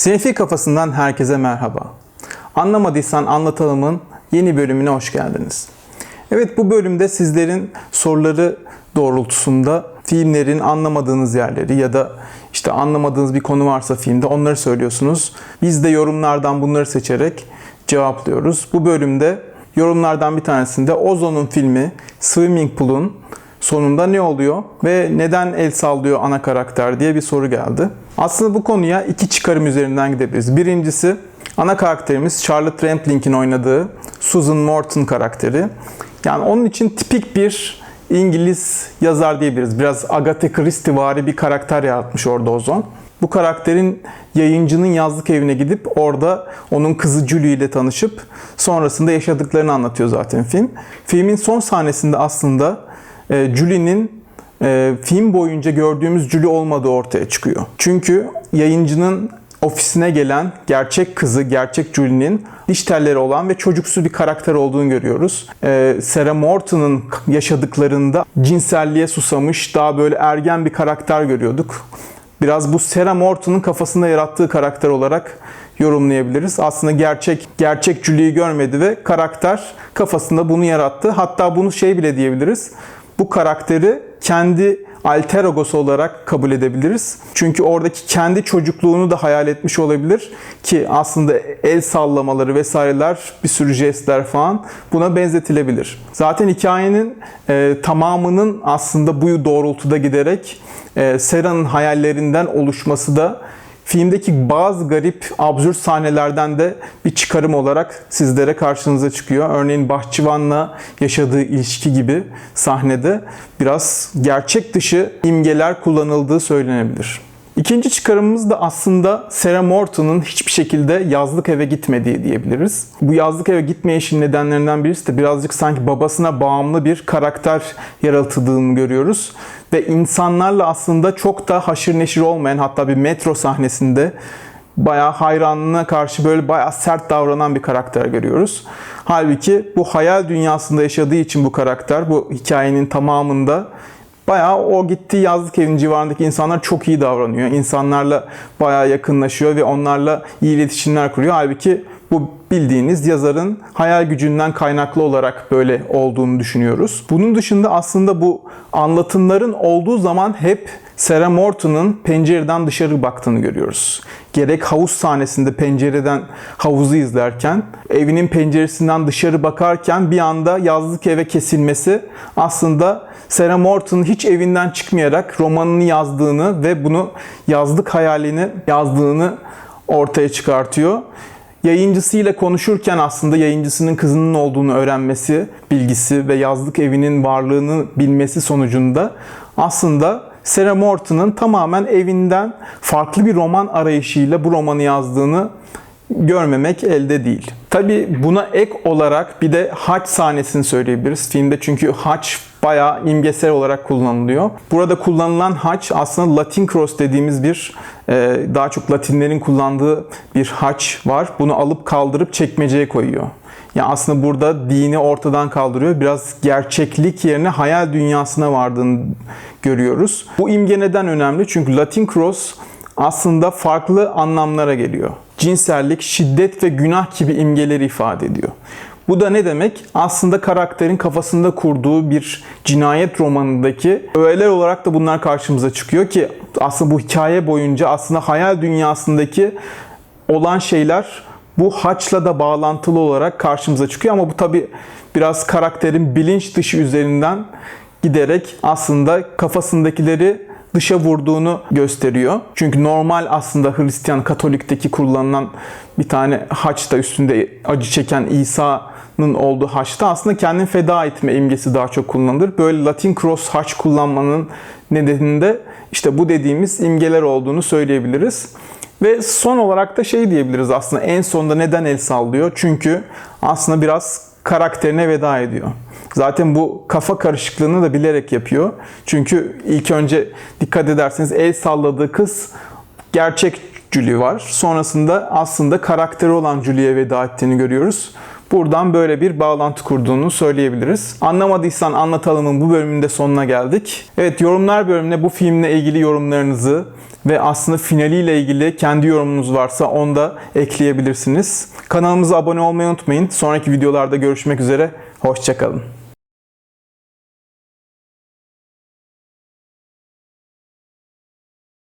Sinefil Kafasından herkese merhaba. Anlamadıysan anlatalımın yeni bölümüne hoş geldiniz. Evet bu bölümde sizlerin soruları doğrultusunda filmlerin anlamadığınız yerleri ya da işte anlamadığınız bir konu varsa filmde onları söylüyorsunuz. Biz de yorumlardan bunları seçerek cevaplıyoruz. Bu bölümde yorumlardan bir tanesinde Ozon'un filmi Swimming Pool'un sonunda ne oluyor ve neden el sallıyor ana karakter diye bir soru geldi. Aslında bu konuya iki çıkarım üzerinden gidebiliriz. Birincisi ana karakterimiz Charlotte Rampling'in oynadığı Susan Morton karakteri. Yani onun için tipik bir İngiliz yazar diyebiliriz. Biraz Agatha Christie vari bir karakter yaratmış orada Ozon. Bu karakterin yayıncının yazlık evine gidip orada onun kızı Julie ile tanışıp sonrasında yaşadıklarını anlatıyor zaten film. Filmin son sahnesinde aslında e, Julie'nin e, film boyunca gördüğümüz Julie olmadığı ortaya çıkıyor. Çünkü yayıncının ofisine gelen gerçek kızı, gerçek Julie'nin diş telleri olan ve çocuksu bir karakter olduğunu görüyoruz. Ee, Sarah Morton'un yaşadıklarında cinselliğe susamış, daha böyle ergen bir karakter görüyorduk. Biraz bu Sarah Morton'un kafasında yarattığı karakter olarak yorumlayabiliriz. Aslında gerçek gerçek Julie'yi görmedi ve karakter kafasında bunu yarattı. Hatta bunu şey bile diyebiliriz. Bu karakteri kendi alter egosu olarak kabul edebiliriz. Çünkü oradaki kendi çocukluğunu da hayal etmiş olabilir ki aslında el sallamaları vesaireler, bir sürü jestler falan buna benzetilebilir. Zaten hikayenin e, tamamının aslında bu doğrultuda giderek e, Sera'nın hayallerinden oluşması da filmdeki bazı garip, absürt sahnelerden de bir çıkarım olarak sizlere karşınıza çıkıyor. Örneğin bahçıvanla yaşadığı ilişki gibi sahnede biraz gerçek dışı imgeler kullanıldığı söylenebilir. İkinci çıkarımımız da aslında Sarah Morton'un hiçbir şekilde yazlık eve gitmediği diyebiliriz. Bu yazlık eve gitme işin nedenlerinden birisi de birazcık sanki babasına bağımlı bir karakter yaratıldığını görüyoruz. Ve insanlarla aslında çok da haşır neşir olmayan hatta bir metro sahnesinde bayağı hayranına karşı böyle bayağı sert davranan bir karakter görüyoruz. Halbuki bu hayal dünyasında yaşadığı için bu karakter bu hikayenin tamamında bayağı o gittiği yazlık evin civarındaki insanlar çok iyi davranıyor. İnsanlarla bayağı yakınlaşıyor ve onlarla iyi iletişimler kuruyor. Halbuki bu bildiğiniz yazarın hayal gücünden kaynaklı olarak böyle olduğunu düşünüyoruz. Bunun dışında aslında bu anlatımların olduğu zaman hep Sarah Morton'un pencereden dışarı baktığını görüyoruz. Gerek havuz sahnesinde pencereden havuzu izlerken, evinin penceresinden dışarı bakarken bir anda yazlık eve kesilmesi aslında Sarah Morton'un hiç evinden çıkmayarak romanını yazdığını ve bunu yazlık hayalini yazdığını ortaya çıkartıyor yayıncısıyla konuşurken aslında yayıncısının kızının olduğunu öğrenmesi bilgisi ve yazlık evinin varlığını bilmesi sonucunda aslında Sarah Morton'un tamamen evinden farklı bir roman arayışıyla bu romanı yazdığını görmemek elde değil. Tabi buna ek olarak bir de haç sahnesini söyleyebiliriz filmde çünkü haç bayağı imgesel olarak kullanılıyor. Burada kullanılan haç aslında Latin cross dediğimiz bir e, daha çok Latinlerin kullandığı bir haç var. Bunu alıp kaldırıp çekmeceye koyuyor. Yani aslında burada dini ortadan kaldırıyor. Biraz gerçeklik yerine hayal dünyasına vardığını görüyoruz. Bu imge neden önemli? Çünkü Latin cross aslında farklı anlamlara geliyor. Cinsellik, şiddet ve günah gibi imgeleri ifade ediyor. Bu da ne demek? Aslında karakterin kafasında kurduğu bir cinayet romanındaki öğeler olarak da bunlar karşımıza çıkıyor ki aslında bu hikaye boyunca aslında hayal dünyasındaki olan şeyler bu haçla da bağlantılı olarak karşımıza çıkıyor ama bu tabi biraz karakterin bilinç dışı üzerinden giderek aslında kafasındakileri dışa vurduğunu gösteriyor. Çünkü normal aslında Hristiyan Katolik'teki kullanılan bir tane haçta üstünde acı çeken İsa'nın olduğu haçta aslında kendini feda etme imgesi daha çok kullanılır. Böyle Latin cross haç kullanmanın nedeninde işte bu dediğimiz imgeler olduğunu söyleyebiliriz. Ve son olarak da şey diyebiliriz aslında en sonunda neden el sallıyor? Çünkü aslında biraz karakterine veda ediyor. Zaten bu kafa karışıklığını da bilerek yapıyor. Çünkü ilk önce dikkat ederseniz el salladığı kız gerçek Julie var. Sonrasında aslında karakteri olan Julie'ye veda ettiğini görüyoruz. Buradan böyle bir bağlantı kurduğunu söyleyebiliriz. Anlamadıysan anlatalımın bu bölümünde sonuna geldik. Evet yorumlar bölümüne bu filmle ilgili yorumlarınızı ve aslında finaliyle ilgili kendi yorumunuz varsa onu da ekleyebilirsiniz. Kanalımıza abone olmayı unutmayın. Sonraki videolarda görüşmek üzere. Hoşçakalın.